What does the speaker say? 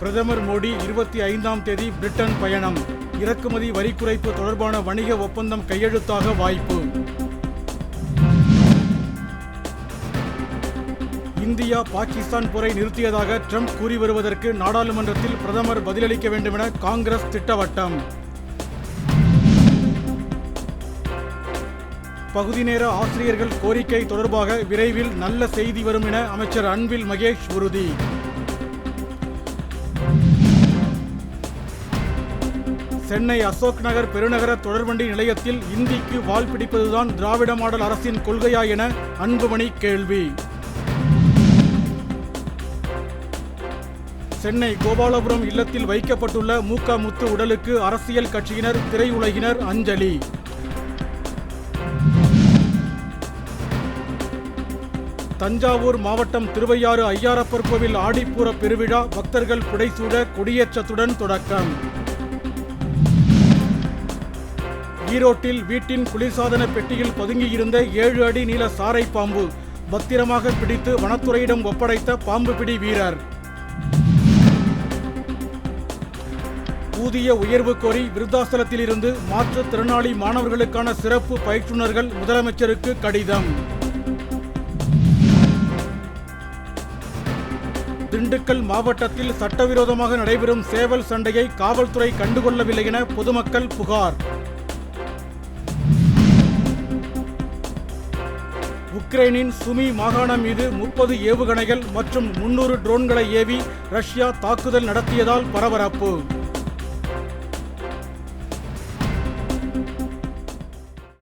பிரதமர் மோடி இருபத்தி ஐந்தாம் தேதி பிரிட்டன் பயணம். இறக்குமதி வரி குறைப்பு தொடர்பான வணிக ஒப்பந்தம் கையெழுத்தாக வாய்ப்பு. இந்தியா பாகிஸ்தான் போரை நிறுத்தியதாக ட்ரம்ப் கூறி வருவதற்கு நாடாளுமன்றத்தில் பிரதமர் பதிலளிக்க வேண்டுமென காங்கிரஸ் திட்டவட்டம். பகுதி நேர ஆசிரியர்கள் கோரிக்கை தொடர்பாக விரைவில் நல்ல செய்தி வரும் என அமைச்சர் அன்பில் மகேஷ் உறுதி. சென்னை அசோக் நகர் பெருநகர தொடர்வண்டி நிலையத்தில் இந்திக்கு வால் பிடிப்பதுதான் திராவிட மாடல் அரசின் கொள்கையா என அன்புமணி கேள்வி. சென்னை கோபாலபுரம் இல்லத்தில் வைக்கப்பட்டுள்ள மூக்க முத்து உடலுக்கு அரசியல் கட்சியினர் திரையுலகினர் அஞ்சலி. தஞ்சாவூர் மாவட்டம் திருவையாறு ஐயாரப்பர் கோவில் ஆடிப்பூர பெருவிழா பக்தர்கள் புடைசூட கொடியேற்றத்துடன் தொடக்கம். ஈரோட்டில் வீட்டின் குளிர்சாதன பெட்டியில் பதுங்கியிருந்த ஏழு அடி நீள சாரை பாம்பு பத்திரமாக பிடித்து வனத்துறையிடம் ஒப்படைத்த பாம்பு பிடி வீரர். ஊதிய உயர்வு கோரி விருத்தாசலத்தில் இருந்து மாற்றுத்திறனாளி மாணவர்களுக்கான சிறப்பு பயிற்றுநர்கள் முதலமைச்சருக்கு கடிதம். திண்டுக்கல் மாவட்டத்தில் சட்டவிரோதமாக நடைபெறும் சேவல் சண்டையை காவல்துறை கண்டுகொள்ளவில்லை என பொதுமக்கள் புகார். உக்ரைனின் சுமி மாகாணம் மீது முப்பது ஏவுகணைகள் மற்றும் முன்னூறு ட்ரோன்களை ஏவி ரஷ்யா தாக்குதல் நடத்தியதால் பரபரப்பு.